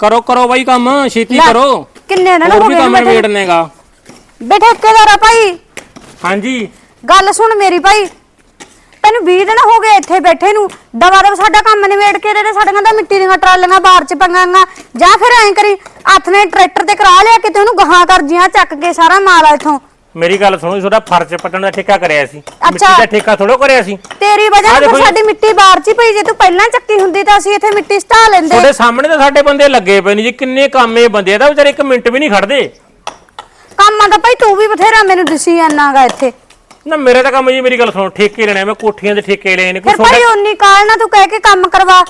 ਕਰੋ ਕਰੋ ਬਾਈ ਕੰਮ ਛੇਤੀ ਲੈ, ਕਰੋ। ਕਿੰਨੇ ਦਿਨ ਹੋਰ ਹੋ ਵੀ ਗਏ ਕੰਮ ਨੇ ਬੈਠੇ ਵੇੜਨੇਗਾ ਬੇ ਠੇਕੇਦਾਰਾ ਭਾਈ। ਹਾਂਜੀ। ਗੱਲ ਸੁਣ ਮੇਰੀ ਭਾਈ। ਤੈਨੂੰ 20 ਦਿਨ ਹੋ ਗਏ ਇੱਥੇ ਬੈਠੇ ਨੂੰ। ਦਵਾ ਦਵ ਸਾਡਾ ਕੰਮ ਨਿਬੇੜ ਕੇ ਦੇ ਦੇ ਸਾਡੀਆਂ ਤਾਂ ਮਿੱਟੀ ਦੀਆਂ ਟਰਾਲੀਆਂ ਬਾਹਰ ਚ ਪੰਗਾਂਗਾ ਜਾਂ ਫਿਰ ਐਂ ਕਰੀ ਹੱਥ ਨੇ ਟਰੈਕਟਰ ਤੇ ਕਰਾ ਲਿਆ ਕਿਤੇ ਉਹਨੂੰ ਗਾਹਾਂ ਕਰ ਜੀਆਂ ਚੱਕ ਕੇ ਸਾਰਾ ਮਾਲ ਇੱਥੋਂ। ਮੇਰੀ ਗੱਲ ਸੁਣੋ ਤੁਹਾਡਾ ਫਰਜ਼ ਪੱਟਣ ਦਾ ਠੇਕਾ ਕਰਿਆ ਸੀ। ਮਿੱਟੀ। ਦਾ ਠੇਕਾ ਥੋੜੋ ਕਰਿਆ ਸੀ। ਤੇਰੀ ਵਜ੍ਹਾ ਆਹ ਨਾਲ ਦੇਖੋ ਜੀ। ਸਾਡੀ ਮਿੱਟੀ ਬਾਹਰ ਚ ਹੀ ਪਈ ਜੇ ਤੂੰ ਪਹਿਲਾਂ ਚੱਕੀ ਹੁੰਦੀ ਤਾਂ ਅਸੀਂ ਇੱਥੇ ਮਿੱਟੀ ਸਟਾ ਲੈਂਦੇ। ਤੁਹਾਡੇ ਸਾਹਮਣੇ ਤਾਂ ਸਾਡੇ ਬੰਦੇ ਲੱਗੇ ਪਏ ਨੇ ਜੀ ਕਿੰਨੇ ਕਾਮੇ ਬੰਦੇ ਆ ਤਾਂ ਵਿਚਾਰੇ ਇੱਕ ਮਿੰਟ ਵੀ ਨਹੀਂ ਖੜਦੇ। ਕੰਮਾਂ ਦਾ ਭਾਈ ਤੂੰ ਵੀ ਬਥੇਰਾ ਮੈਨੂੰ ਦਿਸੀ ਜਾਣਾਗਾ ਇੱਥੇ। ਨਾ ਮੇਰੇ ਤਾਂ ਕੰਮ ਜੀ ਮੇਰੀ ਗੱਲ ਸੁਣੋ ਠੇਕੇ ਲੈਣੇ ਆ, ਮੈਂ ਕੋਠੀਆਂ ਦੇ ਠੇਕੇ ਲਏ ਨੇ ਕੋਈ ਫਿਰ ਭਾਈ ਤੁਹਾਡਾ ਉਨੀ ਕਾਲ ਨਾ ਤੂੰ ਕਹਿ ਕੇ ਕੰਮ ਕਰਵਾ।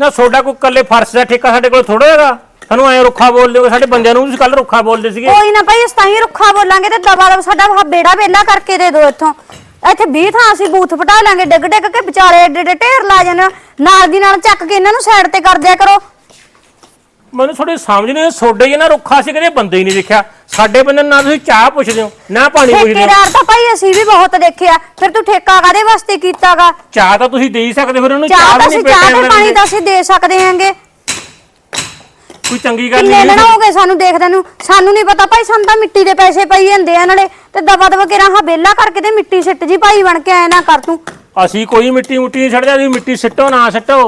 ਨਾ ਤੁਹਾਡਾ ਕੋਈ ਕੱਲੇ ਫਰਸ਼ ਦਾ ਠੇਕਾ ਸਾਡੇ ਕੋਲ ਥੋੜਾ ਹੈਗਾ। ਸਾਨੂੰ ਐ ਰੁੱਖਾ ਬੋਲਦੇ ਹੋ ਸਾਡੇ ਬੰਦਿਆਂ ਨੂੰ ਤੁਸੀਂ ਕੱਲ ਰੁੱਖਾ ਬੋਲਦੇ ਸੀਗੇ। ਕੋਈ ਨਾ ਭਾਈ ਅਸੀਂ ਤਾਂ ਹੀ ਰੁੱਖਾ ਬੋਲਾਂਗੇ ਤੇ ਦਬਾ ਦਬ ਸਾਡਾ ਆਹ ਬੇੜਾ ਵੇਲਾ ਕਰਕੇ ਦੇ ਦਿਓ ਇੱਥੋਂ। ਇੱਥੇ 20 ਥਾਂ ਅਸੀਂ ਬੂਥ ਪਟਾ ਲਾਂਗੇ ਡਿੱਗ ਡਿੱਗ ਕੇ ਵਿਚਾਲੇ ਏਡੇ ਏਡੇ ਢੇਰ ਲਾ ਜਾਣ ਨਾਲ ਦੀ ਨਾਲ ਚੱਕ ਕੇ ਇਹਨਾਂ ਨੂੰ ਸਾਈਡ ਤੇ ਕਰ ਦਿਆ ਕਰੋ। ਮੈਨੂੰ ਥੋੜੀ ਸਮਝ ਨਹੀਂ ਸੋਡੇ ਹੀ ਨਾ ਰੁੱਖਾ ਸੀ ਕਦੇ ਬੰਦੇ ਹੀ ਨਹੀਂ ਦੇਖਿਆ ਸਾਡੇ ਬੰਦੇ ਨੂੰ ਨਾ ਤੁਸੀਂ ਚਾਹ ਪੁੱਛਦੇ ਹੋ ਨਾ ਪਾਣੀ ਪੁੱਛਦੇ ਹੋ। ਠੇਕੇਦਾਰ ਤਾਂ ਭਾਈ ਅਸੀਂ ਵੀ ਬਹੁਤ ਦੇਖਿਆ। ਫਿਰ ਤੂੰ ਠੇਕਾ ਕਾਦੇ ਵਾਸਤੇ ਕੀਤਾਗਾ? ਚਾਹ ਤਾਂ ਤੁਸੀਂ ਦੇ ਹੀ ਸਕਦੇ ਫਿਰ ਉਹਨੂੰ ਚਾਹ ਚਾਹ ਤਾਂ ਵੀ ਅਸੀਂ ਨਹੀਂ ਚਾਹ ਤੇ ਪਾਣੀ ਤਾਂ ਅਸੀਂ ਦੇ ਸਕਦੇ ਆਂਗੇ ਕੋਈ ਚੰਗੀ ਗੱਲ ਕਿੰਨੇ ਨਹੀਂ ਦਿਨ ਹੋ। ਗਏ ਸਾਨੂੰ ਦੇਖਦੇ ਨੂੰ? ਸਾਨੂੰ ਨਹੀਂ ਪਤਾ ਭਾਈ ਸਾਨੂੰ ਤਾਂ ਮਿੱਟੀ ਦੇ ਪੈਸੇ ਪਈ ਜਾਂਦੇ ਆ ਨਾਲੇ। ਤੇ ਦਵਾ ਦਵਾ ਕੇ ਰਾਹਾਂ ਬੇਲਾ ਕਰਕੇ ਤੇ ਮਿੱਟੀ ਸਿੱਟ ਜੀ ਭਾਈ ਬਣ ਕੇ ਆਇਆ ਨਾ ਕਰ ਤੂੰ। ਅਸੀਂ ਕੋਈ ਮਿੱਟੀ ਮੁੱਟੀ ਨਹੀਂ ਛੱਡਦੇ ਅਸੀਂ ਮਿੱਟੀ ਸਿੱਟੋ ਨਾ ਸਿੱਟੋ।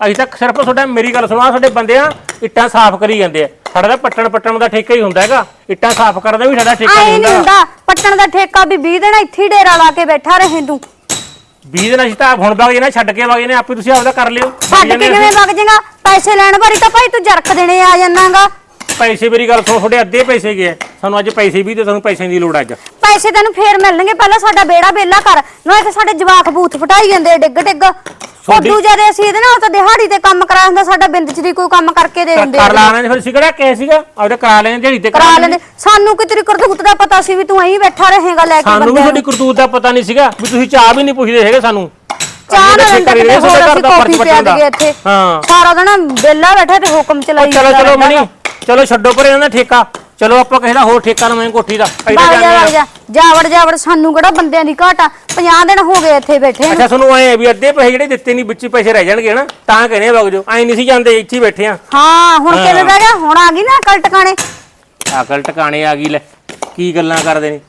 ਅਸੀਂ ਤਾਂ ਸਿਰਫ ਤੁਹਾਡਾ ਮੇਰੀ ਗੱਲ ਸੁਣੋ ਸਾਡੇ ਬੰਦੇ ਆ ਇੱਟਾਂ ਸਾਫ਼ ਕਰੀ ਜਾਂਦੇ ਆ। ਸਾਡਾ ਤਾਂ ਪੱਟਣ ਪੱਟਣ ਦਾ ਠੇਕਾ ਹੀ ਹੁੰਦਾ ਹੈਗਾ। ਇੱਟਾਂ ਸਾਫ਼ ਕਰਦਾ ਵੀ ਸਾਡਾ ਠੇਕਾ ਆਏ ਨਹੀਂ ਨਹੀਂ ਹੁੰਦਾ। ਹੁੰਦਾ। ਪੱਟਣ ਦਾ ਠੇਕਾ ਵੀ 20 ਦਿਨ ਇੱਥੇ ਹੀ ਡੇਰਾ ਲਾ ਕੇ ਬੈਠਾ ਰਹੇ ਤੂੰ। 20 ਦਿਨ ਅਸੀਂ ਤਾਂ ਹੁਣ ਵਗ ਜੇ ਨਾ ਛੱਡ ਕੇ ਵਗ ਜੇ ਨੇ ਆਪੇ ਤੁਸੀਂ ਆਪਦਾ ਕਰ ਲਿਓ। ਛੱਡ ਕੇ ਕਿਵੇਂ ਵਗ ਜਾਏਗਾ? ਪੈਸੇ ਲੈਣ ਵਾਰੀ ਤਾਂ ਭਾਈ ਤੂੰ ਜਰਖ ਦੇਣੇ ਆ ਜਾਣਾਗਾ ਪੈਸੇ ਮੇਰੀ ਗੱਲ ਸੁਣੋ ਤੁਹਾਡੇ ਅੱਧੇ ਪੈਸੇ ਗਏ ਆ। ਸਾਨੂੰ ਅੱਜ ਪੈਸੇ ਵੀ ਤੇ ਸਾਨੂੰ ਪੈਸਿਆਂ ਦੀ ਲੋੜ ਅੱਜ। ਪੈਸੇ ਤੈਨੂੰ ਫੇਰ ਮਿਲਣਗੇ ਪਹਿਲਾਂ ਸਾਡਾ ਬੇੜਾ ਬੇਲਾ ਕਰ ਨਾਲੇ ਤੇ ਸਾਡੇ ਜਵਾਕ ਬੂਥ ਫਟਾਈ ਜਾਂਦੇ ਆ ਡਿੱਗ ਡਿੱਗ। ਤੁਹਾਡੀ- ਉਦੋਂ ਜਦੇ ਅਸੀਂ ਇਹਦੇ ਨਾਲ ਤਾਂ ਦਿਹਾੜੀ ਤੇ ਕੰਮ ਕਰਾ ਹੁੰਦਾ ਸਾਡਾ ਬਿੰਦ ਚ ਦੀ ਕੋਈ ਕੰਮ ਕਰਕੇ ਦੇ ਦਿੰਦੇ ਕਰ ਆ। ਲਾਣਾ ਫਿਰ ਸਿਕੜਾ ਕਿਹ ਸੀਗਾ? ਆਪਦਾ ਕਰਾ ਲੈਣ ਦਿਹਾੜੀ ਤੇ ਕਰਾ ਲੈਂਦੇ। ਸਾਨੂੰ ਕਿ ਤੇਰੀ ਕਰਤੂਤ ਦਾ ਪਤਾ ਸੀ ਵੀ ਤੂੰ ਐਂ ਬੈਠਾ ਰਹੇਗਾ ਲੈ ਕੇ ਸਾਨੂੰ ਵੀ ਬੰਦਿਆਂ ਤੁਹਾਡੀ ਨੂੰ? ਕਰਤੂਤ ਦਾ ਪਤਾ ਨਹੀਂ ਸੀਗਾ ਵੀ ਤੁਸੀਂ ਚਾਹ ਵੀ ਨਹੀਂ ਪੁੱਛਦੇ ਹੈਗੇ ਸਾਨੂੰ। ਚਾਹ ਅਸੀਂ ਨਾਲ ਤਾਂ ਅੰਦਰ ਕਰੀ ਰਹੇ ਕਿਤੇ ਸਾਡੇ ਹੋਰ ਘਰ ਅਸੀਂ ਦਾ ਫਰਜ਼ ਕਾਫੀ ਪਿਆ ਪੱਟਣ ਦਾ ਦਈਏ ਇੱਥੇ। ਹਾਂ। ਸਾਰਾ ਦਿਨ ਬੇਲਾ ਬੈਠਾ ਤੇ ਹੁਕਮ ਚਲਾਈ ਚਲੋ ਜਾਂਦਾ ਚਲੋ ਰਹਿੰਦਾ ਮਣੀ ਚਲੋ ਛੱਡੋ ਪਰੇ ਇਹਨਾਂ ਦਾ ਠੇਕਾ। ਚਲੋ ਆਪਾਂ ਕਿਸੇ ਦਾ ਹੋਰ ਠੇਕਾ ਲਵਾਂਗੇ ਕੋਠੀ ਦਾ ਅਸੀਂ ਤਾਂ ਵਗ ਜਾ ਜਾਂਦੇ ਵਗ ਆ ਜਾ। ਜਾਵੜ ਜਾਵੜ ਸਾਨੂੰ ਕਿਹੜਾ ਬੰਦਿਆਂ ਦੀ ਘਾਟ ਆ? 50 ਦਿਨ ਹੋ ਗਏ ਇੱਥੇ ਬੈਠੇ ਨੂੰ। ਅੱਛਾ ਤੁਹਾਨੂੰ ਐ ਵੀ ਅੱਧੇ ਪੈਸੇ ਜਿਹੜੇ ਦਿੱਤੇ ਨਹੀਂ ਵਿੱਚ ਹੀ ਪੈਸੇ ਰਹਿ ਜਾਣਗੇ ਨਾ ਤਾਂ ਕਹਿੰਦੇ ਵਗ ਜਾਓ। ਐ ਨਹੀਂ ਸੀ ਜਾਂਦੇ ਇੱਥੇ ਹੀ ਬੈਠੇ ਆ। ਹਾਂ ਹੁਣ ਹਾਂ। ਕਿਵੇਂ ਬਹਿ ਗਿਆ? ਹੁਣ ਆ ਗਈ ਨਾ ਅਕਲ ਟਿਕਾਣੇ। ਅਕਲ ਟਿਕਾਣੇ ਆ ਗਈ ਲੈ। ਕੀ ਗੱਲਾਂ ਕਰਦੇ ਨੇ?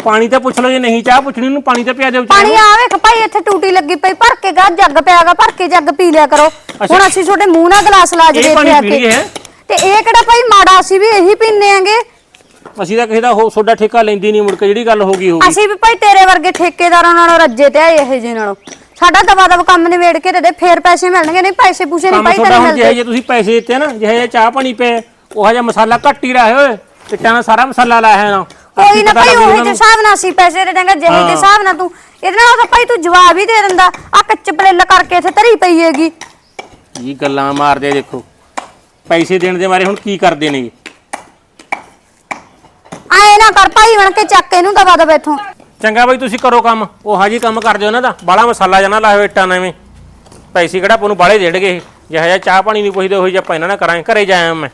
ਪਾਣੀ ਤਾਂ ਪੁੱਛ ਲਓ ਜੇ ਨਹੀਂ ਚਾਹ ਪੁੱਛਣੀ ਉਹਨੂੰ ਪਾਣੀ ਤਾਂ ਪਿਆ ਦਿਓ ਵਿਚਾਰੇ ਪਾਣੀ ਨੂੰ। ਆ ਵੇਖ ਭਾਈ ਇੱਥੇ ਟੂਟੀ ਲੱਗੀ ਪਈ ਭਰ ਕੇ ਗਾ ਜੱਗ ਪਿਆਗਾ ਭਰ ਕੇ ਜੱਗ ਪੀ ਲਿਆ ਕਰੋ। ਹੁਣ ਅਸੀਂ ਛੋਟੇ ਮੂੰਹ ਨਾਲ ਗਲਾਸ ਲਾਜ ਇਹ ਦੇ ਪਾਣੀ ਪੀ ਲਈਏ ਹੈਂ? ਤੇ ਇਹ ਕਿਹੜਾ ਭਾਈ ਮਾੜਾ ਅਸੀਂ ਵੀ ਇਹੀ ਪੀਨੇ ਆਂਗੇ। ਅਸੀਂ ਤਾਂ ਕਿਸੇ ਦਾ ਹੋ ਤੁਹਾਡਾ ਠੇਕਾ ਲੈਂਦੀ ਨਹੀਂ ਮੁੜ ਕੇ ਜਿਹੜੀ ਗੱਲ ਹੋ ਗਈ ਹੋ ਗਈ ਅਸੀਂ ਵੀ ਭਾਈ ਤੇਰੇ ਵਰਗੇ ਠੇਕੇਦਾਰਾਂ ਨਾਲੋਂ ਰੱਜੇ ਤੇ ਆਏ ਇਹ ਜੇ ਨਾਲੋਂ। ਸਾਡਾ ਦਵਾ ਦਵ ਕੰਮ ਨਿਬੇੜ ਕੇ ਦੇ ਦੇ ਫੇਰ ਪੈਸੇ ਮਿਲਣਗੇ ਨਹੀਂ ਪੈਸੇ ਪੂਸੇ ਨਹੀਂ ਕੰਮ ਭਾਈ ਤੁਹਾਡਾ ਤੇਰੇ ਹੁਣ ਜਿਹੇ ਜੇ ਤੁਸੀਂ ਪੈਸੇ ਦਿੱਤੇ ਨਾ ਜਿਹੇ ਜਿਹੇ ਚਾਹ ਪਾਣੀ ਪਏ ਉਹ ਜਿਹਾ ਮਸਾਲਾ ਘੱਟ ਹੀ ਰਹੇ ਓਏ ਇੱਟਾਂ ਨਾਲ ਸਾਰਾ ਮਸਾਲਾ ਲਾਇਆ ਹੈ ਨਾ। ਕੋਈ ਨਾ ਭਾਈ ਉਹ ਦੇ ਹਿਸਾਬ ਨਾਲ ਅਸੀਂ ਪੈਸੇ ਦੇ ਦਾਂਗੇ ਜਿਹੇ ਦੇ। ਹਿਸਾਬ ਨਾਲ ਤੂੰ। ਇਹਦੇ ਨਾਲ ਤਾਂ ਭਾਈ ਤੂੰ ਜਵਾਬ ਹੀ ਦੇ ਦਿੰਦਾ। ਆ ਕੱਚ ਪਲੇਲ ਕਰਕੇ ਇੱਥੇ ਧਰੀ ਪਈ ਹੈਗੀ। ਇਹ ਗੱਲਾਂ ਮਾਰਦੇ ਦੇਖੋ। ਪੈਸੇ ਦੇਣ ਦੇ ਮਾਰੇ ਹੁਣ ਕੀ ਕਰਦੇ ਨੇ ਆਏ ਨਾ ਕਰ ਭਾਈ ਬਣ ਕੇ ਚੱਕ ਇਹਨੂੰ ਦਵਾ ਦਵਾ ਇੱਥੋਂ। ਚੰਗਾ ਬਾਈ ਤੁਸੀਂ ਕਰੋ ਕੰਮ। ਉਹ ਹਾਜੀ ਕੰਮ ਕਰ ਦਿਓ ਇਹਨਾਂ ਦਾ। ਬਾਲਾ ਮਸਾਲਾ ਜਨਾ ਲਾਇਓ ਇੱਟਾਂ ਨਾਲ ਐਵੇਂ। ਪੈਸੇ ਕਿਹੜਾ ਆਪਾਂ ਨੂੰ ਬਾਲੇ ਦੇਣਗੇ ਇਹ। ਜਿਹੋ ਜਿਹਾ ਚਾਹ ਪਾਣੀ ਨਹੀਂ ਪੁੱਛਦੇ ਜਿਹਾ ਆਪਾਂ ਇਹਨਾਂ ਨਾਲ ਕਰਾਂਗੇ। ਘਰੇ ਜਾਇਆ ਮੈਂ।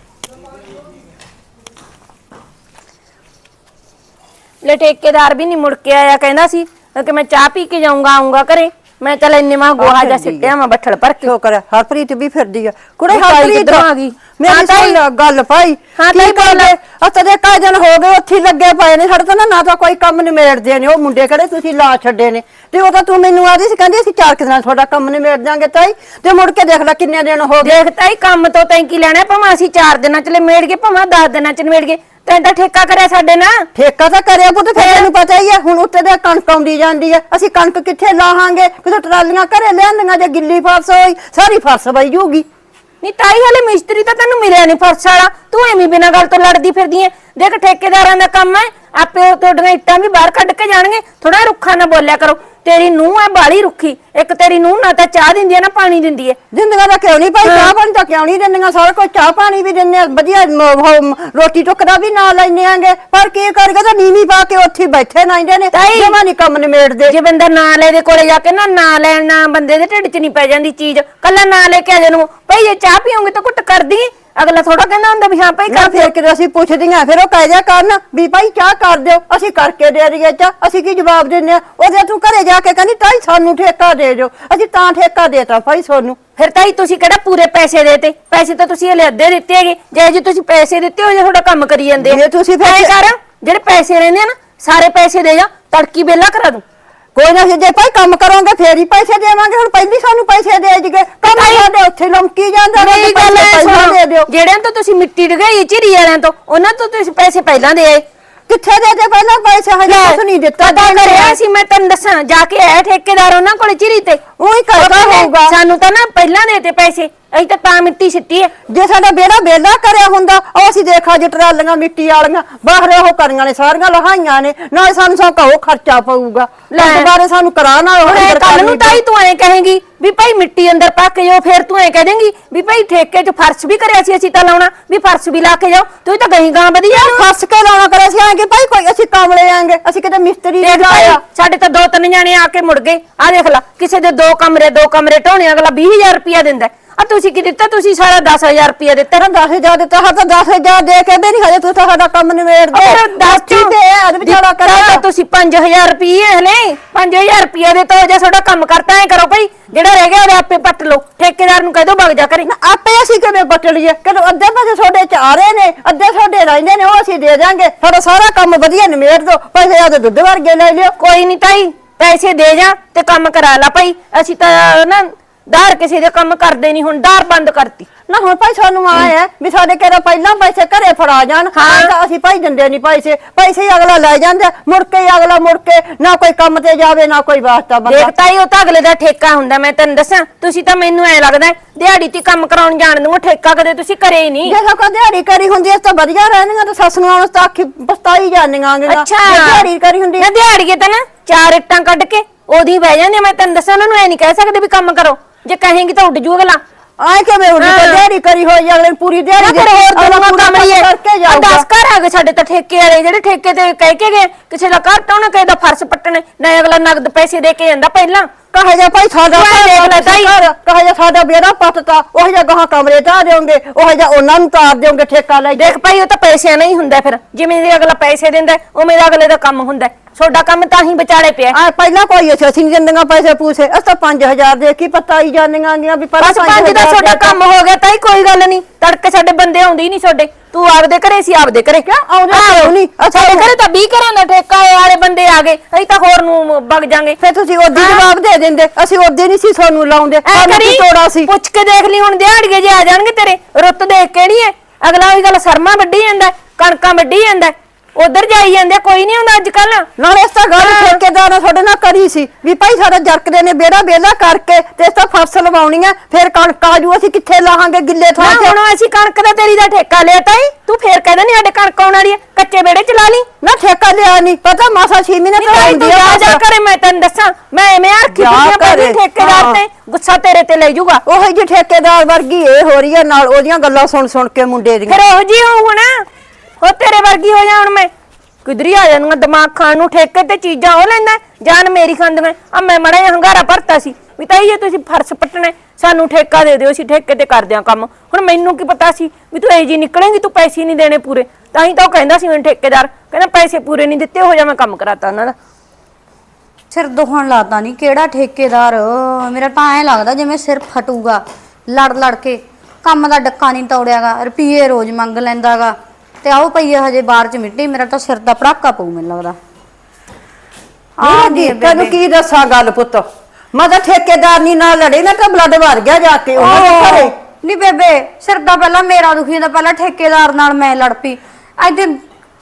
ਲੈ ਠੇਕੇਦਾਰ ਵੀ ਨਹੀਂ ਮੁੜ ਕੇ ਆਇਆ ਕਹਿੰਦਾ ਸੀ ਕਿ ਮੈਂ ਚਾਹ ਪੀ ਕੇ ਜਾਊਂਗਾ ਆਉਂਗਾ ਘਰੇ। ਮੈਂ ਚੱਲ ਇੰਨੇ ਮਾ ਗੋਹਾ ਜਾ ਸਿੱਟਿਆ ਮੈਂ ਬੱਠਲ ਭਰ ਕੇ। ਸ਼ੁਕਰ ਹੈ ਹਰਪ੍ਰੀਤ ਵੀ ਫਿਰਦੀ ਆ। ਕੁੜੇ ਹਰਪ੍ਰੀਤ ਆ ਗਈ? ਮੇਰੀ। ਸੁਣ ਗੱਲ ਭਾਈ। ਹਾਂ ਕੀ ਤਾਈ ਬੋਲ। ਅਸਾਂ ਦੇ ਕਾਹ ਦਿਨ ਹੋ ਗਏ ਉੱਥੇ ਲੱਗੇ ਪਏ ਨੇ। ਸਾਡੇ ਤਾਂ ਨਾ ਤਾਂ ਕੋਈ ਕੰਮ ਨਿਮੇੜਦੇ ਨੇ। ਉਹ ਮੁੰਡੇ ਕਿਹੜੇ ਤੁਸੀਂ ਲਾ ਛੱਡੇ ਨੇ। ਤੇ ਉਹ ਤਾਂ ਤੂੰ ਮੈਨੂੰ ਆਦੀ ਸੀ ਕਹਿੰਦੀ ਅਸੀਂ ਚਾਰ ਕੁ ਦਿਨਾਂ ਤੁਹਾਡਾ ਕੰਮ ਨਿਮੇੜ ਦਾਂਗੇ ਤਾਈ। ਤੇ ਮੁੜ ਕੇ ਦੇਖ ਲੈ ਕਿੰਨੇ ਦਿਨ ਹੋ ਗਏ। ਦੇਖ ਤਾਈ ਕੰਮ ਤੋਂ ਤੈਂ ਕੀ ਲੈਣਾ? ਭਾਵੇਂ ਅਸੀਂ 4 ਦਿਨਾਂ ਚ ਮੇੜ ਗਏ ਭਾਵੇਂ 10 ਦਿਨਾਂ ਚ ਮੇੜ ਗਏ। ਤੈਂ ਤਾਂ ਠੇਕਾ ਕਰਿਆ ਸਾਡੇ ਨਾਲ। ਠੇਕਾ ਤਾਂ ਕਰਿਆ ਪੁੱਤ ਫਿਰ ਤੈਨੂੰ ਪਤਾ ਹੀ ਹੈ ਹੁਣ ਉੱਤੇ ਦੇ ਕਣਕ ਆਉਂਦੀ ਜਾਂਦੀ ਹੈ ਅਸੀਂ ਕਣਕ ਕਿੱਥੇ ਲਾਹਾਂਗੇ? ਕਿਤੇ ਟਰਾਲੀਆਂ ਘਰੇ ਲਿਆਂਦੀਆਂ ਜੇ ਗਿੱਲੀ ਫਰਸ ਹੋਈ ਸਾਰੀ ਫਰਸ ਵਈ ਜੂਗੀ। ਨਹੀਂ ਤਾਈ ਹਲੇ ਮਿਸਤਰੀ ਤਾਂ ਤੈਨੂੰ ਮਿਲਿਆ ਨਹੀਂ ਫਰਸ਼ ਵਾਲਾ। ਤੂੰ ਐਵੇਂ ਬਿਨਾਂ ਗੱਲ ਤੋਂ ਲੜਦੀ ਫਿਰਦੀ ਐ। ਦੇਖ ਠੇਕੇਦਾਰਾਂ ਦਾ ਕੰਮ ਹੈ ਆਪੇ ਉਹ ਤੁਹਾਡੀਆਂ ਇੱਟਾਂ ਵੀ ਬਾਹਰ ਕੱਢ ਕੇ ਜਾਣਗੇ। ਥੋੜਾ ਰੁੱਖਾ ਨਾ ਬੋਲਿਆ ਕਰੋ। ਤੇਰੀ ਨੂੰਹ ਐ ਬਾਲੀ ਰੁੱਖੀ। ਇੱਕ ਤੇਰੀ ਨੂੰਹ ਨਾ ਤਾਂ ਚਾਹ ਦਿੰਦੀ ਐ ਨਾ ਪਾਣੀ ਦਿੰਦੀ ਐ ਜ਼ਿੰਦਗਾ ਦਾ ਕਿਉਂ ਨਹੀਂ ਭਾਈ? ਚਾਹ ਪਾਣੀ ਤਾਂ ਕਿਉਂ ਨਹੀਂ ਦਿੰਦੀਆਂ? ਸਾਰਾ ਕੁਝ ਚਾਹ ਪਾਣੀ ਵੀ ਦਿੰਦੇ ਆ। ਵਧੀਆ ਮ- ਉਹ ਰੋਟੀ ਟੁੱਕ ਦਾ ਵੀ ਨਾਲ ਲੈਣੇ ਆਂਗੇ। ਪਰ ਕੀ ਕਰਗੇ ਤਾਂ ਨੀਵੀਂ ਪਾ ਕੇ ਉੱਥੇ ਹੀ ਬੈਠੇ ਨਾਈਂਦੇ ਨੇ ਤਾਈ। ਜਮਾ ਨਹੀਂ ਕੰਮ ਨਿਮੇੜਦੇ। ਜੇ ਬੰਦਾ ਨਾ ਲੈ ਦੇ ਕੋਲੇ ਜਾ ਕੇ ਨਾ ਨਾ ਲੈਣ ਨਾ ਬੰਦੇ ਦੇ ਢਿੱਡ 'ਚ ਨਹੀਂ ਪੈ ਜਾਂਦੀ ਚੀਜ਼। ਕੱਲਾ ਨਾ ਲੈ ਕੇ ਆ ਜਾਨੂੰ ਭਈ ਜੇ ਚਾਹ ਪੀਓਗੇ ਤਾਂ ਕੁੱਟ ਕਰਦੀ ਅਗਲਾ ਥੋੜਾ ਕਹਿੰਦਾ ਹੁੰਦਾ ਵੀ ਹਾਂ ਭਾਈ ਨਾ ਕਰ ਫਿਰ। ਕਿਤੇ ਅਸੀਂ ਪੁੱਛਦੀਆਂ ਫਿਰ ਉਹ ਕਹਿ ਜਾ ਕਰਨ ਵੀ ਭਾਈ ਚਾਹ ਕਰ ਦਿਓ ਅਸੀਂ ਕਰਕੇ ਦੇ ਦਈਏ ਚਾਹ ਅਸੀਂ ਕੀ ਜਵਾਬ ਦਿੰਦੇ ਆ ਉਹਦੇ ਤੂੰ ਘਰੇ ਜਾ ਕੇ ਕਹਿੰਦੀ ਤਾਈ ਸਾਨੂੰ ਠੇਕਾ ਦੇ ਦਿਓ ਅਸੀਂ ਤਾਂ ਠੇਕਾ ਦੇਤਾ ਭਾਈ ਤੁਹਾਨੂੰ ਫਿਰ ਤਾਈ ਤੁਸੀਂ ਕਿਹੜਾ ਪੂਰੇ ਪੈਸੇ ਦੇਤੇ? ਪੈਸੇ ਤਾਂ ਤੁਸੀਂ ਹਲੇ ਅੱਧੇ ਦਿੱਤੇ ਹੈਗੇ। ਜੇ ਜੇ ਤੁਸੀਂ ਪੈਸੇ ਦਿੱਤੇ ਹੋ ਜੇ ਤੁਹਾਡਾ ਕੰਮ ਕਰੀ ਜਾਂਦੇ। ਜੇ ਤੁਸੀਂ ਫਿਰ- ਐਂ ਕਰ ਜਿਹੜੇ ਪੈਸੇ ਰਹਿੰਦੇ ਆ ਨਾ ਸਾਰੇ ਪੈਸੇ ਦੇ ਜਾ ਤੜਕੀ ਬੇਲਾ ਕਰਾ ਦੂੰ। ਕੋਈ ਨਾ ਜੇ ਭਾਈ ਕੰਮ ਕਰੋਗੇ ਫੇਰ ਹੀ ਪੈਸੇ ਦੇਵਾਂਗੇ। ਹੁਣ ਪਹਿਲੀ ਸਾਨੂੰ ਪੈਸੇ ਦੇ ਜਗੇ। ਕੰਮ ਸਾਡੇ ਉੱਥੇ ਲੰਕੀ ਜਾਂਦਾ ਮੇਰੀ ਗੱਲ ਦਿਓ। ਜਿਹੜਿਆਂ ਤੋਂ ਤੁਸੀਂ ਮਿੱਟੀ ਡਗਾਈ ਚਿਰੀ ਵਾਲਿਆਂ ਤੋਂ ਉਹਨਾਂ ਤੋਂ ਤੁਸੀਂ ਪੈਸੇ ਪਹਿਲਾਂ ਦੇ ਆਏ। ਕਿੱਥੇ ਦੇ ਦੇ ਪਹਿਲਾਂ? ਪੈਸੇ ਹਜੇ ਕੁਛ ਨਹੀਂ ਦਿੱਤਾ ਪਤਾ ਕਰਿਆ ਸੀ ਮੈਂ ਤੈਨੂੰ ਦੱਸਾਂ ਜਾ ਕੇ ਆਇਆ ਠੇਕੇਦਾਰ ਉਹਨਾਂ ਕੋਲ ਚਿਰੀ ਤੇ। ਉਹੀ ਕਰਦਾ ਹੋਊਗਾ। ਸਾਨੂੰ ਤਾਂ ਨਾ ਪਹਿਲਾਂ ਦੇਤੇ ਪੈਸੇ। ਅਸੀਂ ਤਾਂ ਤਾਂ ਮਿੱਟੀ ਸਿੱਟੀ ਹੈ। ਜੇ ਸਾਡਾ ਬੇੜਾ ਬੇਲਾ ਕਰਿਆ ਹੁੰਦਾ ਉਹ ਅਸੀਂ ਦੇਖਾ ਜੇ ਟਰਾਲੀਆਂ ਮਿੱਟੀ ਵਾਲੀਆਂ ਬਾਹਰ ਉਹ ਕਰੀਆਂ ਨੇ ਸਾਰੀਆਂ ਲਹਾਈਆਂ ਨੇ ਨਾਲ ਸਾਨੂੰ ਸੌ ਉਹ ਖਰਚਾ ਪਊਗਾ। ਲੈ। ਦੁਬਾਰੇ ਸਾਨੂੰ ਕਰਾਣਾ ਹੁਣ ਇਹ ਕੱਲ ਨੂੰ ਤਾਈ ਤੂੰ ਐ ਕਹੇਂਗੀ ਵੀ ਭਾਈ ਮਿੱਟੀ ਅੰਦਰ ਪਾ ਕੇ ਜਾਓ ਫਿਰ ਤੂੰ ਐ ਕਹਿ ਦੇਂਗੀ ਵੀ ਭਾਈ ਠੇਕੇ 'ਚ ਫਰਸ਼ ਵੀ ਕਰਿਆ ਸੀ ਅਸੀਂ ਤਾਂ ਲਾਉਣਾ ਵੀ ਫਰਸ਼ ਵੀ ਲਾ ਕੇ ਜਾਓ। ਤੂੰ ਤਾਂ ਗਈ ਗਾਂ ਵਧੀਆ। ਨੂੰ। ਫਸ ਕੇ ਲਾਉਣਾ ਕਰਿਆ ਸੀ? ਆਂਗੇ ਭਾਈ ਕੋਈ ਅਸੀਂ ਕਾਮਲੇ ਆਂਗੇ ਅਸੀਂ ਕਿਤੇ ਮਿਸਤਰੀ ਨਹੀਂ ਲਾਇਆ ਸਾਡੇ ਤਾਂ ਦੋ ਤਿੰਨ ਜਾਣੇ ਆ ਕੇ ਮੁੜ ਗਏ। ਆ ਦੇਖ ਲੈ ਕਿਸੇ ਦੇ ਦੋ ਕਮਰੇ ਦੋ ਕਮਰੇ ਢੋਣੇ ਅਗਲਾ 20000 ਰੁਪਇਆ ਦਿੰਦਾ ਆ ਤੁਸੀਂ ਕੀ ਦਿੱਤਾ? ਤੁਸੀਂ ਸਾਰਾ 10000 ਰੁਪਇਆ ਦਿੱਤਾ। ਤੇਰਾ 10000 ਦਿੱਤਾ ਹਾਂ ਤਾਂ 10000 ਦੇ ਕੇ ਵੀ ਨਹੀਂ ਹਜੇ ਤੂੰ ਤਾਂ ਸਾਡਾ ਕੰਮ ਨਿਬੇੜ ਦੇ। ਅਗਰ 10 ਕੀ ਤੇ। ਅੱਜ ਵਿਚਾਰਾ ਤਾਂ ਕਰਿਆ। ਤੁਸੀਂ 5000 ਰੁਪਏ ਹਲੇ। 5000 ਰੁਪਏ ਦੇ ਤੋ ਜੇ ਤੁਹਾਡਾ ਕੰਮ ਕਰਤਾ ਐ ਕਰੋ ਭਾਈ ਜਿਹੜਾ ਰਹਿ ਗਿਆ ਉਹਦੇ ਆਪੇ ਪੱਟ ਲਓ। ਠੇਕੇਦਾਰ ਨੂੰ ਕਹਿ ਦੋ ਵਗ ਜਾ ਕਰੇ। ਨਾ ਆਪੇ ਅਸੀਂ ਕਿਵੇਂ ਪੱਟ ਲਈਏ? ਕਿ ਅੱਧੇ ਪਾਸੇ ਤੁਹਾਡੇ ਚ ਆ ਰਹੇ ਨੇ ਅੱਧੇ ਤੁਹਾਡੇ ਰਹਿੰਦੇ ਨੇ ਉਹ ਅਸੀਂ ਦੇ ਦਾਂਗੇ ਸਾਡਾ ਸਾਰਾ ਕੰਮ ਵਧੀਆ ਨਿਬੇੜ ਦੋ। ਪੈਸੇ ਆਦੇ ਦੁੱਧ ਵਰਗੇ ਲੈ ਲਿਓ। ਕੋਈ ਨਹੀਂ ਤਾਈ ਪੈਸੇ ਦੇ ਜਾ ਤੇ ਕੰਮ ਕਰਾ ਲਾ ਭਾਈ ਅਸੀਂ ਤਾਂ ਨਾ ਧਾਰ ਕਿਸੇ ਦੇ ਕੰਮ ਕਰਦੇ ਨਹੀਂ ਹੁਣ ਧਾਰ ਬੰਦ ਕਰਤੀ। ਨਾ ਹੁਣ ਭਾਈ ਸਾਨੂੰ ਆਏ ਆ ਵੀ ਸਾਡੇ ਕਿਹੜਾ ਪਹਿਲਾਂ ਪੈਸੇ ਘਰੇ ਫੜਾ ਜਾਣ ਹਾਂ। ਹਾਂ ਤਾਂ ਅਸੀਂ ਭਾਈ ਦਿੰਦੇ ਨਹੀਂ ਪੈਸੇ। ਪੈਸੇ ਹੀ ਅਗਲਾ ਲੈ ਜਾਂਦਾ ਮੁੜ ਕੇ ਹੀ ਅਗਲਾ ਮੁੜ ਕੇ ਨਾ ਕੋਈ ਕੰਮ ਤੇ ਜਾਵੇ ਨਾ ਕੋਈ ਵਾਸਤਾ ਬੰਦਾ। ਦੇਖ ਤਾਈ ਉਹ ਤਾਂ ਅਗਲੇ ਦਾ ਠੇਕਾ ਹੁੰਦਾ ਮੈਂ ਤੈਨੂੰ ਦੱਸਾਂ ਤੁਸੀਂ ਤਾਂ ਮੈਨੂੰ ਐ ਲੱਗਦਾ ਹੈ, ਦਿਹਾੜੀ ਤੇ ਕੰਮ ਕਰਾਉਣ ਜਾਣ ਨੂੰ ਠੇਕਾ ਕਦੇ ਤੁਸੀਂ ਕਰੇ ਹੀ ਨਹੀਂ। ਜੇ ਸੋ ਦਿਹਾੜੀ ਕਰੀ ਹੁੰਦੀ ਇਸ ਤਾਂ ਵਧੀਆ ਰਹਿਣੀਆਂ ਤਾਂ ਸੱਸ ਨੂੰ ਆਉਣ ਤਾਂ ਆਖੀ ਪਛਤਾਈ ਜਾਂਦੀਆਂ ਗੀਆਂ ਅੱਛਾ। ਦਿਹਾੜੀ ਕਰੀ ਹੁੰਦੀ ਨਾ ਦਿਹਾੜੀਏ ਤਾਂ ਨਾ ਚਾਰ ਇੱਟਾਂ ਕੱਢ ਕੇ ਉਹਦੀ ਬਹਿ ਜਾਂਦੇ ਮੈਂ ਤੈਨੂੰ ਦੱਸਾਂ ਉਹਨਾਂ ਨੂੰ ਐ ਨਹੀਂ ਕਹਿ ਸਕਦੇ ਵੀ ਕੰਮ ਕਰੋ। ਜੇ ਕਹੇਂਗੀ ਤਾਂ ਉੱਡ ਜੂ ਅਗਲਾ ਆਏ ਕਿਵੇਂ ਹੁੰਦੀ ਹਾਂ। ਤੇ ਦਿਹਾੜੀ ਕਰੀ ਹੋਈ ਅਗਲੇ ਨੂੰ ਪੂਰੀ ਦਿਹਾੜੀ ਨਾ ਫਿਰ ਹੋਰ ਅਗਲਾ ਪੂਰਾ ਕੰਮ ਹੈ ਕਰਕੇ ਆ ਜਾਊਗਾ 10 ਘਰ ਆ ਗਏ ਸਾਡੇ ਤਾਂ ਠੇਕੇ ਵਾਲੇ ਜਿਹੜੇ ਠੇਕੇ ਤੇ ਕਹਿ ਕੇ ਗਏ ਕਿਸੇ ਦਾ ਘਰ ਟਾਉਣਾ ਕਿਸੇ ਦਾ ਫਰਸ਼ ਪੱਟਣੇ ਨਾ ਅਗਲਾ ਨਗਦ ਪੈਸੇ ਦੇ ਕੇ ਜਾਂਦਾ ਪਹਿਲਾਂ। ਕਹੇ ਜਾ ਭਾਈ ਸਾਡਾ ਤੂੰ ਐਂ ਦੇਖ ਲੈ ਤਾਈ। ਕਹੇ ਜਾ ਸਾਡਾ ਬੇੜਾ ਪੱਟਤਾ ਉਹ ਜਿਹਾ ਗਾਹਾਂ ਕਮਰੇ ਢਾ ਦਿਓਗੇ ਉਹ ਜਿਹਾ ਉਹਨਾਂ ਨੂੰ ਤਾਰ ਦਿਓਗੇ ਠੇਕਾ ਲੈ ਦੇਖ ਭਾਈ ਉਹ ਤਾਂ ਪੈਸਿਆਂ ਨਾਲ ਹੀ ਹੁੰਦਾ ਫਿਰ ਜਿਵੇਂ ਦੇ ਅਗਲਾ ਪੈਸੇ ਦਿੰਦਾ ਹੈ, ਉਵੇਂ ਦਾ ਅਗਲੇ ਦਾ ਕੰਮ ਹੁੰਦਾ ਹੈ। ਤੁਹਾਡਾ ਕੰਮ ਤਾਂ ਹੀ ਵਿਚਾਲੇ ਪਿਆ ਹੈ। ਆ ਪਹਿਲਾਂ ਕੋਈ ਅਸੀਂ ਅਸੀਂ ਨਹੀਂ ਦਿੰਦੀਆਂ ਪੈਸੇ ਪੂਸੇ ਅਸ ਤਾਂ 5000 ਦੇ ਕੀ ਪਤਾ ਹੀ ਜਾਂਦੀਆਂ ਗੀਆਂ ਵੀ ਬਸ ਪੰਜ ਦਾ 5000 ਤੁਹਾਡਾ ਕੰਮ ਹੋ ਗਿਆ ਤਾਈ ਕੋਈ ਗੱਲ ਨਹੀਂ ਤੜਕੇ ਸਾਡੇ ਬੰਦੇ ਆਉਂਦੇ ਹੀ ਨਹੀਂ ਤੁਹਾਡੇ ਤੂੰ ਆਪਦੇ ਘਰੇ ਸੀ ਆਪਦੇ ਘਰੇ। ਕਿਆ ਆਉਂਦੇ ਕਿਉਂ ਨਹੀਂ? ਅੱਛਾ ਸਾਡੇ ਘਰੇ ਤਾਂ 20 ਘਰਾਂ ਦਾ ਠੇਕਾ ਵਾਲੇ ਬੰਦੇ ਆ ਗਏ। ਅਸੀਂ ਤਾਂ ਹੋਰ ਨੂੰ ਵਗ ਜਾਾਂਗੇ। ਫਿਰ ਤੁਸੀਂ ਉਹਦੀ ਜਵਾਬ ਦੇ ਦਿੰਦੇ। ਅਸੀਂ ਉਹਦੇ ਨਹੀਂ ਸੀ ਤੁਹਾਨੂੰ ਲਾਉਂਦੇ। ਸਾਨੂੰ ਕੀ ਤੋੜਾ ਸੀ? ਪੁੱਛ ਕੇ ਦੇਖ ਲਈ ਹੁਣ ਦਿਹਾੜੀਏ ਜੇ ਆ ਜਾਣਗੇ ਤੇਰੇ। ਰੁੱਤ ਦੇਖ ਕਿਹੜੀ ਐ। ਅਗਲਾ ਉਹੀ ਗੱਲ ਸਰਮਾ ਵੱਢੀ ਜਾਂਦਾ ਕਣਕਾਂ ਵੱਢੀ ਜਾਂਦਾ। ਉਧਰ ਜਾਈ ਜਾਂਦੇ ਕੋਈ ਨਹੀਂ ਹੁੰਦਾ ਅੱਜ ਕੱਲ ਨਾਲੇ ਇਸ ਤਾਂ ਗੱਲ ਹਾਂ। ਠੇਕੇਦਾਰ ਨੇ ਤੁਹਾਡੇ ਨਾਲ ਕਰੀ ਸੀ ਵੀ ਭਾਈ ਸਾਡਾ ਜਰਕਦੇ ਨੇ ਬੇੜਾ ਬੇਲਾ ਕਰਕੇ ਤੇ ਇਸ ਤਾਂ ਫਸਲ ਲਵਾਉਣੀ ਆ ਫਿਰ ਕਣਕ ਆਜੂ ਅਸੀਂ ਕਿੱਥੇ ਲਾਹਾਂਗੇ ਗਿੱਲੇ ਥਾਂ ਤੇ? ਹੁਣ ਅਸੀਂ ਕਣਕ ਦਾ ਤੇਰੀ ਦਾ ਠੇਕਾ ਲਿਆ ਤਾਈ ਤੂੰ ਫੇਰ ਕਹਿੰਦਾ ਨਹੀਂ ਸਾਡੇ ਕਣਕ ਆਉਣ ਵਾਲੀ ਐ ਕੱਚੇ ਵਿਹੜੇ ਚ ਲਾ ਲਈ। ਨਾ ਠੇਕਾ ਲਿਆ ਨਹੀਂ ਪਤਾ ਮਾਸਾ 6 ਮਹੀਨੇ ਨਹੀਂ ਤਾਈ ਤੂੰ ਜਾ ਜਾ ਕਰੇ ਮੈਂ ਤੈਨੂੰ ਦੱਸਾਂ ਮੈਂ ਐਵੇਂ ਆਖੀ ਜਾ ਪਰ ਘਰੇ, ਠੇਕੇਦਾਰ ਹਾਂ। ਤੇ ਗੁੱਸਾ ਤੇਰੇ ਤੇ ਲੈ ਜਾਊਗਾ। ਉਹ ਜੀ ਠੇਕੇਦਾਰ ਵਰਗੀ ਇਹ ਹੋ ਰਹੀ ਹੈ ਨਾਲ ਉਹਦੀਆਂ ਗੱਲਾਂ ਸੁਣ ਸੁਣ ਕੇ ਮੁੰਡੇ ਦੀਆਂ। ਫਿਰ ਉਹ ਜੀ ਹੋਊ ਨਾ ਉਹ ਤੇਰੇ ਵਰਗੀ ਹੋ ਜਾ ਹੁਣ ਮੈਂ। ਕਿਧਰੀ ਆ ਜਾਣਗਾ ਦਿਮਾਗ ਖਾਣ ਨੂੰ, ਠੇਕੇ ਤੇ ਚੀਜ਼ਾਂ ਉਹ ਲੈਂਦਾ ਜਾਨ ਮੇਰੀ ਖਾਂਦੀਆਂ ਆ ਮੈਂ ਮੜਾ ਜਿਹਾ ਹੰਗਾਰਾ ਭਰਤਾ ਸੀ, ਵੀ ਤਾਈ ਜੇ ਤੁਸੀਂ ਫਰਸ਼ ਪੱਟਣਾ ਸਾਨੂੰ ਠੇਕਾ ਦੇ ਦਿਓ, ਅਸੀਂ ਠੇਕੇ ਤੇ ਕਰਦੇ ਹਾਂ ਕੰਮ। ਹੁਣ ਮੈਨੂੰ ਕੀ ਪਤਾ ਸੀ ਵੀ ਤੂੰ ਇਹ ਜੀ ਨਿਕਲੇਂਗੀ, ਤੂੰ ਪੈਸੇ ਨਹੀਂ ਦੇਣੇ ਪੂਰੇ। ਤਾਂ ਹੀ ਤਾਂ ਉਹ ਕਹਿੰਦਾ ਸੀ ਮੈਨੂੰ ਠੇਕੇਦਾਰ, ਕਹਿੰਦਾ ਪੈਸੇ ਪੂਰੇ ਨਹੀਂ ਦਿੱਤੇ ਹੋ ਜਾ ਮੈਂ ਕੰਮ ਕਰਾਤਾ ਉਹਨਾਂ ਦਾ। ਸਿਰ ਦੁਖਣ ਲੱਗਦਾ ਨਹੀਂ ਕਿਹੜਾ ਠੇਕੇਦਾਰ? ਮੇਰਾ ਤਾਂ ਐ ਲੱਗਦਾ ਜਿਵੇਂ ਸਿਰ ਫਟੂਗਾ ਲੜ ਲੜ ਕੇ। ਕੰਮ ਦਾ ਡੱਕਾ ਨਹੀਂ ਤੋੜਿਆਗਾ, ਰੁਪਈਏ ਰੋਜ਼ ਮੰਗ ਲੈਂਦਾਗਾ। ਤੇ ਆਓ ਪਈਏ ਹਜੇ ਬਾਹਰ ਚ ਮਿੱਟੀ ਮੇਰਾ ਤਾਂ ਸਿਰ ਦਾ ਪੜਾਕਾ ਪਊ ਮੈਨੂੰ ਲੱਗਦਾ। ਹਾਂ ਜੀ ਤੈਨੂੰ ਕੀ ਦੱਸਾਂ ਗੱਲ ਪੁੱਤ? ਮੈਂ ਤਾਂ ਠੇਕੇਦਾਰ ਨਹੀਂ ਨਾਲ ਲੜੇ ਨਾ ਤਾਂ ਬਲੱਡ ਭਰ ਗਿਆ ਜਾ ਕੇ ਉਹਨਾਂ ਦੇ ਘਰੇ। ਨਹੀਂ ਬੇਬੇ ਸਿਰ ਦਾ ਪਹਿਲਾਂ ਮੇਰਾ ਦੁਖੀ ਜਾਂਦਾ ਪਹਿਲਾਂ ਠੇਕੇਦਾਰ ਨਾਲ ਮੈਂ ਲੜ ਪਈ।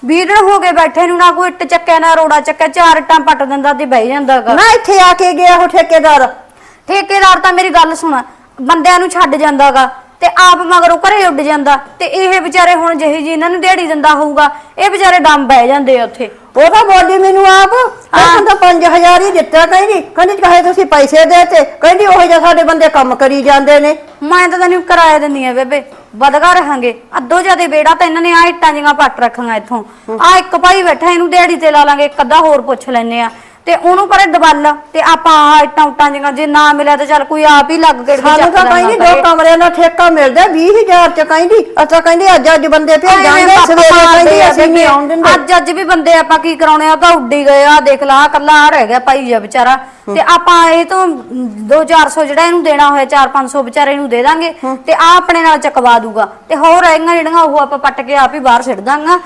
20 ਦਿਨ ਹੋ ਗਏ ਬੈਠੇ ਨੂੰ ਨਾ ਕੋਈ ਇੱਟ ਚੱਕਿਆ ਨਾ ਰੋੜਾ ਚੱਕਿਆ ਚਾਰ ਇੱਟਾਂ ਪੱਟ ਦਿੰਦਾ ਤੇ ਬਹਿ ਜਾਂਦਾਗਾ ਨਾ ਇੱਥੇ ਆ ਕੇ ਗਿਆ ਉਹ ਠੇਕੇਦਾਰ। ਠੇਕੇਦਾਰ ਤਾਂ ਮੇਰੀ ਗੱਲ ਸੁਣ ਬੰਦਿਆਂ ਨੂੰ ਛੱਡ ਜਾਂਦਾਗਾ ਤੇ ਆਪ ਮਗਰੋਂ ਘਰੇ ਉੱਡ ਜਾਂਦਾ ਤੇ ਇਹ ਵਿਚਾਰੇ ਹੁਣ ਜਿਹੀ ਜੀ ਇਹਨਾਂ ਨੂੰ ਦਿਹਾੜੀ ਦਿੰਦਾ ਹੋਊਗਾ ਇਹ ਵਿਚਾਰੇ ਡੰਮ ਬਹਿ ਜਾਂਦੇ ਆ ਉੱਥੇ। ਉਹ ਤਾਂ ਬੋਲੀ ਮੈਨੂੰ ਆਪ ਕਹਿੰਦਾ 5000 ਹੀ ਦਿੱਤਾ ਕਹਿੰਦੀ ਕਹਿੰਦੀ ਕਹੇ ਤੁਸੀਂ ਪੈਸੇ ਦੇਤੇ ਕਹਿੰਦੀ ਉਹ ਜਿਹਾ ਸਾਡੇ ਬੰਦੇ ਕੰਮ ਕਰੀ ਜਾਂਦੇ ਨੇ। ਮੈਂ ਤਾਂ ਤੈਨੂੰ ਕਿਰਾਇਆ ਦਿੰਦੀ ਆ ਬੇਬੇ ਵਧਗਾ ਰਹਾਂਗੇ ਅੱਧੋ ਜਿਆਦੇ ਬੇੜਾ ਤਾਂ ਇਹਨਾਂ ਨੇ ਆ ਇੱਟਾਂ ਜਿਹੀਆਂ ਪੱਟ ਰੱਖੀਆਂ ਇੱਥੋਂ। ਆ ਇੱਕ ਭਾਈ ਬੈਠਾ ਇਹਨੂੰ ਦਿਹਾੜੀ ਤੇ ਲਾ ਲਾਂਗੇ ਇੱਕ ਅੱਧਾ ਹੋਰ ਪੁੱਛ ਲੈਨੇ ਆ। ਤੇ ਉਹਨੂੰ ਪਰੇ ਦਬਲ ਤੇ ਆਪਾਂ ਆਹ ਇੱਟਾਂ ਉੱਟਾਂ ਜਿਹੀਆਂ ਜੇ ਨਾ ਮਿਲਿਆ ਤੇ ਚੱਲ ਕੋਈ ਆਪ ਹੀ ਲੱਗ ਕੇ ਸਾਨੂੰ ਤਾਂ ਕਹਿੰਦੀ ਦੋ ਕਮਰਿਆਂ ਦਾ ਠੇਕਾ ਮਿਲਦਾ 20000 ਚ ਕਹਿੰਦੀ। ਅਸਾਂ ਕਹਿੰਦੀ ਅੱਜ ਅੱਜ ਬੰਦੇ ਭੇਜਾਂਗੇ ਸਵੇਰੇ ਕਹਿੰਦੀ ਅਸੀਂ ਨਹੀਂ ਆਉਣ ਦਿੰਦੇ। ਅੱਜ ਅੱਜ ਵੀ ਬੰਦੇ ਆਪਾਂ ਕੀ ਕਰਾਉਣੇ ਆ ਤਾਂ ਉੱਡੀ ਗਏ ਆ ਦੇਖ ਲਾ ਕੱਲਾ ਆ ਰਹਿ ਗਿਆ ਭਾਈ ਜੀ ਵਿਚਾਰਾ। ਤੇ ਆਪਾਂ ਇਹ ਤੋਂ 2-400 ਜਿਹੜਾ ਇਹਨੂੰ ਦੇਣਾ ਹੋਇਆ 4-500 ਵਿਚਾਰੇ ਨੂੰ ਦੇ ਦਾਂਗੇ ਤੇ ਆ ਆਪਣੇ ਨਾਲ ਚਕਵਾ ਦੂਗਾ। ਤੇ ਹੋਰ ਰਹਿਗੀਆਂ ਜਿਹੜੀਆਂ ਉਹ ਆਪਾਂ ਪੱਟ ਕੇ ਆਪ ਹੀ ਬਾਹਰ ਛੱਡ ਦਾਂਗਾ।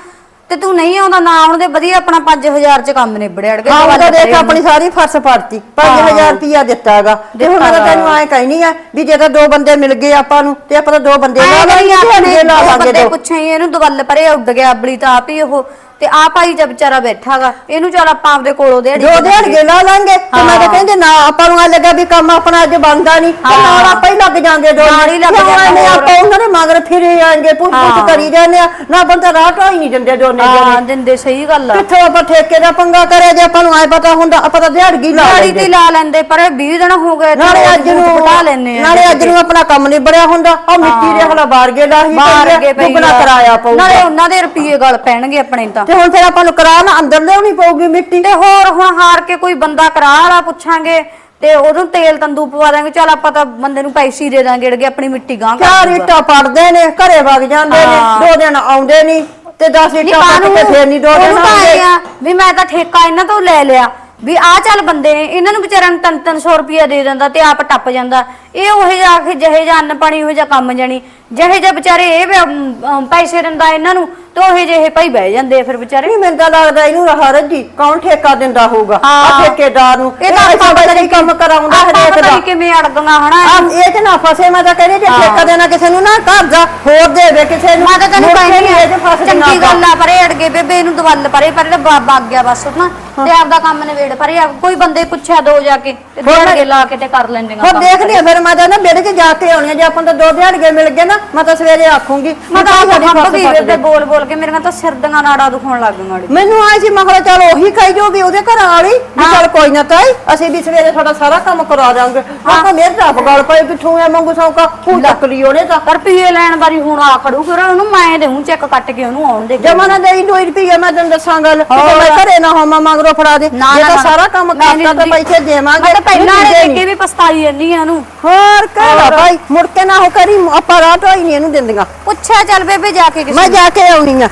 ਤੇ ਤੂੰ ਨਹੀਂ ਆਉਂਦਾ ਨਾ ਆਉਣ ਦੇ ਵਧੀਆ ਆਪਣਾ 5000 ਚ ਕੰਮ ਨਿਬੜਿਆ ਅੜ ਹਾਂ ਉਹਦਾ ਦੇਖ ਆਪਣੀ ਸਾਰੀ ਫਰਸ ਪੜਤੀ 5000 ਰੁਪਿਆ ਦਿੱਤਾਗਾ ਤੇ ਹੁਣ ਤਾਂ ਤੈਨੂੰ ਐ ਕਹਿਨੀ ਆ ਵੀ ਜੇ ਤਾਂ ਦੋ ਬੰਦੇ ਮਿਲ ਗਏ ਆਪਾਂ ਨੂੰ ਤੇ ਆਪਾਂ ਤਾਂ ਦੋ ਬੰਦੇ ਲਾ ਲਾਂਗੇ ਲਾ ਲਾਂਗੇ ਬੰਦੇ ਦੋ। ਪੁੱਛੇ ਇਹਨੂੰ ਦਵਲ ਪਰੇ ਉੱਡ ਗਿਆ ਅਬਲੀ ਤਾਂ ਆਪ ਹੀ ਉਹ ਤੇ ਆ ਭਾਈ ਜਦ ਵਿਚਾਰਾ ਬੈਠਾਗਾ। ਇਹਨੂੰ ਚੱਲ ਆਪਾਂ ਆਪਦੇ ਕੋਲੋਂ ਦੇ ਦੋ ਦਿਹਾੜੀਏ ਲਾ ਲਾਂਗੇ। ਤੇ ਮੈਂ ਤਾਂ ਕਹਿੰਦੇ ਨਾ ਆਪਾਂ ਨੂੰ ਐ ਲੱਗਾ ਵੀ ਕੰਮ ਆਪਣਾ ਅੱਜ ਬਣਦਾ ਨਹੀਂ ਤੇ ਨਾਲ ਆਪਾਂ ਹੀ ਲੱਗ ਜਾਾਂਗੇ ਦੋ ਨਾਲ ਹੀ ਲੱਗ ਜਾਂਗੇ ਹੋਰ। ਆਪਾਂ ਉਹਨਾਂ ਦੇ ਮਗਰ ਫਿਰੇ ਆਂਗੇ ਪੁੱਛ ਪੁੱਛ ਕਰੀ ਜਾਂਦੇ ਆ। ਨਾ ਬੰਦਾ ਰਾਹ ਢਾਈ ਨਹੀਂ ਦਿੰਦੇ ਦੋਨੇ ਹਾਂ ਦਿੰਦੇ ਸਹੀ ਗੱਲ ਆ। ਕਿੱਥੋਂ ਆਪਾਂ ਠੇਕੇ ਦਾ ਪੰਗਾ ਕਰਿਆ ਜੇ ਆਪਾਂ ਨੂੰ ਐ ਪਤਾ ਹੁੰਦਾ ਆਪਾਂ ਤਾਂ ਦਿਹਾੜਗੀ ਲਾ ਦਿਹਾੜੀ ਲੈਂਦੇ। ਤੇ ਲਾ ਲੈਂਦੇ ਪਰ ਇਹ 20 ਦਿਨ ਹੋ ਗਏ ਨਾਲੇ ਅੱਜ ਨੂੰ ਬਟਾ ਲੈਨੇ ਆ ਨਾਲੇ ਅੱਜ ਨੂੰ ਆਪਣਾ ਕੰਮ ਨਹੀਂ ਬੜਿਆ ਹੁੰਦਾ। ਆ ਮਿੱਟੀ ਦੇ ਹਲਾ ਬਾਹਰ ਗੇ ਲਾਹੀ ਬਾਹਰ ਅੱਗੇ ਪਈ ਦੁੱਗਣਾ ਆ। ਕਰਾਇਆ ਪਊਗਾ। ਨਾਲੇ ਉਹਨਾਂ ਦੇ ਰੁਪਏ ਗਲ ਪੈਣਗੇ ਆਪਣੇ ਤਾਂ। ਤੇ ਹੁਣ ਫਿਰ ਆਪਾਂ ਨੂੰ ਕਰਾ ਨਾ ਅੰਦਰ ਲਿਆਉਣੀ ਪਊਗੀ ਮਿੱਟੀ ਤੇ ਹੋਰ ਹੁਣ ਹਾਰ ਕੇ ਕੋਈ ਬੰਦਾ ਕਰਾ ਵਾਲਾ ਪੁੱਛਾਂਗੇ ਤੇ ਉਹਨੂੰ ਤੇਲ ਤੰਦੂ ਪਵਾ ਦਾਂਗੇ ਚੱਲ ਆਪਾਂ ਤਾਂ ਬੰਦੇ ਨੂੰ ਪੈਸੇ ਹੀ ਦੇ ਦਾਂਗੇ ਜਿਹੜੇ ਆਪਣੀ ਮਿੱਟੀ ਗਾਂ ਕਰ ਚਾਰ। ਇੱਟਾਂ ਪੜਦੇ ਨੇ ਘਰੇ ਵਗ ਜਾਂਦੇ ਨੇ ਹਾਂ। ਦੋ ਦਿਨ ਆਉਂਦੇ ਨਹੀਂ ਤੇ 10 ਨਹੀਂ ਇੱਟਾਂ ਪੱਟ ਕੇ ਫੇਰ ਨਹੀਂ ਦੋ ਦਿਨ ਆਉਂਦੇ ਵੀ ਮੈਂ ਤਾਂ ਠੇਕਾ ਇਹਨਾਂ ਤੋਂ ਲੈ ਲਿਆ ਵੀ ਆ ਚੱਲ ਬੰਦੇ ਨੇ ਇਹਨਾਂ ਨੂੰ ਵਿਚਾਰਿਆਂ ਨੂੰ 3-300 ਰੁਪਇਆ ਦੇ ਦਿੰਦਾ ਤੇ ਆਪ ਟੱਪ ਜਾਂਦਾ ਇਹ ਉਹੇ ਜਾ ਕੇ ਜਿਹੇ ਜਾਂ ਅੰਨ ਪਾਣੀ ਉਹੇ ਜਾ ਕੰਮ ਜਾਣੀ ਜਿਹੇ ਜਿਹੇ ਵਿਚਾਰੇ ਇਹ ਵੀ, ਅਮ, ਅਮ, ਪੈਸੇ ਦਿੰਦਾ ਇਹਨਾਂ ਨੂੰ ਤੇ ਉਹੇ ਜਿਹੇ ਭਾਈ ਬਹਿ ਜਾਂਦੇ ਆ ਫਿਰ ਵਿਚਾਰੇ। ਨਹੀਂ ਮੈਨੂੰ ਤਾਂ ਲੱਗਦਾ ਇਹਨੂੰ ਰਹਾ ਰੱਜੀ ਕੌਣ ਠੇਕਾ ਦਿੰਦਾ ਹੋਊਗਾ? ਆ। ਠੇਕੇਦਾਰ ਨੂੰ। ਇਹ ਤਾਂ ਆਪਾਂ ਪਤਾ ਨਹੀਂ ਕੰਮ ਕਰਾਉਂਦਾ ਹਰੇਕ ਦਾ। ਨਹੀਂ ਕਿਵੇਂ ਅੜਗੀਆਂ ਹਨਾ ਆ ਇਹ ਤੇ ਨਾ ਫਸੇ ਮੈਂ ਤਾਂ ਕਹਿੰਦੀ ਜੇ ਠੇਕਾ ਦੇਣਾ ਕਿਸੇ ਨੂੰ ਨਾ ਘਰ ਦਾ ਹੋਰ ਦੇਵੇ ਕਿਸੇ ਨੂੰ। ਮੈਂ ਤਾਂ ਤੈਨੂੰ ਮੁੜ ਕੇ ਕਹਿੰਦੀ ਨਹੀਂ ਇਹ 'ਚ ਆ ਫਸ ਚੰਗੀ ਜਾਣਾ ਗੱਲ ਆ ਪਰੇ ਅੜ ਗਏ ਬੇਬੇ ਇਹਨੂੰ ਦਵਲ ਪਰੇ ਪਰੇ ਤਾਂ ਬਾਬਾ ਆ ਗਿਆ ਬਸ ਨਾ ਤੇ ਆਪਦਾ ਕੰਮ ਨਵੇੜ ਪਰੇ ਆ ਕੋਈ ਬੰਦੇ ਪੁੱਛਿਆ ਦੋ ਜਾ ਕੇ ਤੇ ਕੇ ਲਾ ਕੇ ਤੇ ਕਰ ਲੈਂਦੀਆਂ ਹੋਰ ਕੰਮ ਦੇਖਦੀ ਆ ਫਿਰ ਮੈਂ ਤਾਂ ਨਾ ਬੇੜੇ 'ਚ ਜਾ ਕੇ ਆਉਣੀ ਆ ਜੇ ਆਪਾਂ ਨੂੰ ਤਾਂ ਦੋ ਦਿਹਾੜੀਏ ਮਿਲ ਗਏ ਨਾ ਮੈਂ ਤਾਂ ਸਵੇਰੇ ਆਖੂੰਗੀ ਮੈਂ ਤਾਂ ਵੀ ਭਾਈ ਹੱਥ ਸਾਡੀ ਵੀ ਫਸਲ ਬੇਬੇ ਬੋਲ ਬੋਲ ਕੇ ਮੇਰੀਆਂ ਤਾਂ ਸਿਰ ਦੀਆਂ ਨਾੜਾਂ ਦੁਖਣ ਲੱਗ ਗਈਆਂ ਅੜੀ। ਮੈਨੂੰ ਆਏ ਸੀ ਮਖਲਾ ਚਲ ਉਹੀ ਖਾਈ ਜੂਗੀ ਉਹਦੇ ਘਰ ਵਾਲੀ? ਵੀ ਚਲ ਕੋਈ ਨਾ ਤਾਈ ਅਸੀਂ ਵੀ ਸਵੇਰੇ ਤੁਹਾਡਾ ਸਾਰਾ ਕੰਮ ਕਰਾ ਦਾਂਗੇ। ਮੈਂ ਕਿਹਾ ਮੇਰੇ ਤਾਂ ਗਲ ਪਏ ਪਿੱਛੋਂ ਐ ਮੰਗੂ ਸੌਕਾ ਹੁਣ ਤੱਕ ਲਈ ਉਹਨੇ ਤਾਂ। ਪਰ ਪੀਏ ਲੈਣ ਵਾਰੀ ਹੁਣ ਆ ਖੜੂ ਫਿਰ ਉਹਨੂੰ ਮੈਂ ਦੇਉਂ ਚੈੱਕ ਕੱਟ ਕੇ ਉਹਨੂੰ ਆਉਣ ਦੇ ਜਮਾ ਨਾ ਦੇਈ ਦੋ ਰੁਪਈਆ ਮੈਂ ਤੈਨੂੰ ਦੱਸਾਂ ਗੱਲ। ਤੇ ਮੈਂ ਘਰੇ ਨਾ ਹੋਵਾਂ ਮਗਰੋਂ ਫੜਾ ਦੇ। ਨਾ, ਜੇ ਤਾਂ ਨਾ। ਸਾਰਾ ਕੰਮ ਮੈਂ ਕਰਤਾ ਤਾਂ। ਪੈਸੇ ਦੇਵਾਂਗੇ ਮੈਂ ਤਾਂ ਪਹਿਲਾਂ। ਦੇ ਕੇ ਵੀ ਪਛਤਾਈ ਜੰਨੀ ਆ ਉਹਨੂੰ। ਹੋਰ ਕਹਿਣਾ ਭਾਈ ਮੁੜ ਕੇ ਨਾ ਉਹ ਕਰੀ ਆਪਾਂ ਰਾਤ ਹੋਈ ਨਹੀਂ ਇਹਨੂੰ ਦਿੰਦੀਆਂ। ਪੁੱਛਿਆ ਚੱਲ ਬੇਬੇ ਜਾ ਕੇ ਕਿਸੇ ਮੈਂ ਜਾ ਕੇ ਆਉਣੀ ਆ।